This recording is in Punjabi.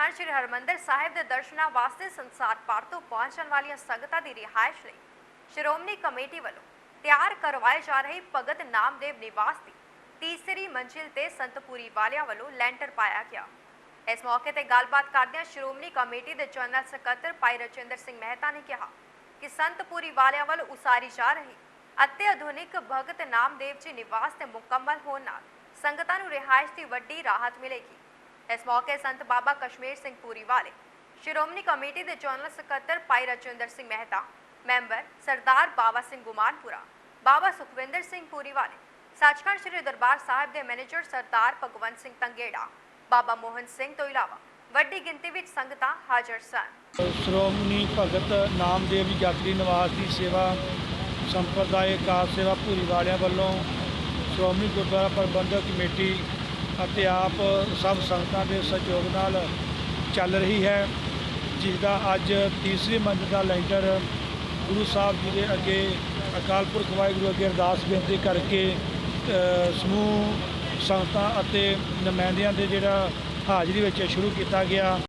ਸੱਚਖੰਡ ਸ੍ਰੀ ਹਰਮੰਦਰ ਸਾਹਿਬ ਦੇ ਦਰਸ਼ਨਾਂ ਵਾਸਤੇ ਸੰਸਾਰ ਭਰ ਤੋਂ ਪਹੁੰਚਣ ਵਾਲੀਆਂ ਸੰਗਤਾਂ ਦੀ ਰਿਹਾਇਸ਼ ਲਈ ਸ਼੍ਰੋਮਣੀ ਕਮੇਟੀ ਵੱਲੋਂ ਤਿਆਰ ਕਰਵਾਏ ਜਾ ਰਹੇ ਭਗਤ ਨਾਮਦੇਵ ਨਿਵਾਸ ਦੀ ਤੀਸਰੀ ਮੰਜ਼ਿਲ ਤੇ ਸੰਤਪੁਰੀ ਵਾਲਿਆਂ ਵੱਲੋਂ ਲੈਂਟਰ ਪਾਇਆ ਗਿਆ। ਇਸ ਮੌਕੇ ਤੇ ਗੱਲਬਾਤ ਕਰਦਿਆਂ ਸ਼੍ਰੋਮਣੀ ਕਮੇਟੀ ਦੇ ਜਨਰਲ ਸਕੱਤਰ ਭਾਈ ਰਚਿੰਦਰ ਸਿੰਘ ਮਹਿਤਾ ਨੇ ਕਿਹਾ ਕਿ ਸੰਤਪੁਰੀ ਵਾਲਿਆਂ ਵੱਲ ਉਸਾਰੀ ਜਾ ਰਹੀ ਅਤੇ ਆਧੁਨਿਕ ਭਗਤ ਨਾਮਦੇਵ ਜੀ ਨਿਵਾਸ ਤੇ ਮੁਕੰਮਲ ਹੋਣ ਨਾਲ ਸੰਗਤਾਂ ਨੂੰ ਰਿਹਾਇਸ਼ ਦੀ ਵੱਡੀ ਰਾਹਤ ਮਿਲੇਗੀ। ਇਸ ਮੌਕੇ ਸੰਤ ਬਾਬਾ ਕਸ਼ਮੀਰ ਸਿੰਘ ਪੂਰੀ ਵਾਲੇ, ਸ਼੍ਰੋਮਣੀ ਕਮੇਟੀ ਦੇ ਜਨਰਲ ਸਕੱਤਰ ਭਾਈ ਰਜਿੰਦਰ ਸਿੰਘ ਮਹਿਤਾ, ਮੈਂਬਰ ਸਰਦਾਰ ਬਾਬਾ ਸਿੰਘ ਗੁਮਾਨਪੁਰਾ ਬਾਬਾ ਸੁਖਵਿੰਦਰ ਸਿੰਘ ਪੂਰੀ ਵਾਲੇ, ਸੱਚਖੰਡ ਸ੍ਰੀ ਦਰਬਾਰ ਸਾਹਿਬ ਦੇ ਮੈਨੇਜਰ ਸਰਦਾਰ ਭਗਵੰਤ ਸਿੰਘ ਤੰਗੇੜਾ ਬਾਬਾ ਮੋਹਨ ਸਿੰਘ ਤੋਂ ਇਲਾਵਾ ਵੱਡੀ ਗਿਣਤੀ ਵਿੱਚ ਸੰਗਤਾਂ ਹਾਜ਼ਰ ਸਨ। ਸ਼੍ਰੋਮਣੀ ਭਗਤ ਨਾਮਦੇਵ ਯਾਤਰੀ ਨਿਵਾਸ ਦੀ ਸੇਵਾ ਸੰਪਰਦਾਇ ਕਾਰ ਸੇਵਾ ਭੂਰੀ ਵਾਲਿਆਂ ਵੱਲੋਂ ਸ਼੍ਰੋਮਣੀ ਗੁਰਦੁਆਰਾ ਪ੍ਰਬੰਧਕ ਕਮੇਟੀ ਅਤੇ ਆਪ ਸਭ ਸੰਗਤਾਂ ਦੇ ਸਹਿਯੋਗ ਨਾਲ ਚੱਲ ਰਹੀ ਹੈ ਜਿਸ ਦਾ ਅੱਜ ਤੀਸਰੀ ਮੰਜ਼ਿਲ ਦਾ ਲੈਂਟਰ ਗੁਰੂ ਸਾਹਿਬ ਜੀ ਦੇ ਅੱਗੇ ਅਕਾਲ ਪੁਰਖ ਵਾਹਿਗੁਰੂ ਅੱਗੇ ਅਰਦਾਸ ਬੇਨਤੀ ਕਰਕੇ ਸਮੂਹ ਸੰਗਤਾਂ ਅਤੇ ਨੁਮਾਇੰਦਿਆਂ ਦੇ ਜਿਹੜਾ ਹਾਜ਼ਰੀ ਵਿੱਚ ਸ਼ੁਰੂ ਕੀਤਾ ਗਿਆ।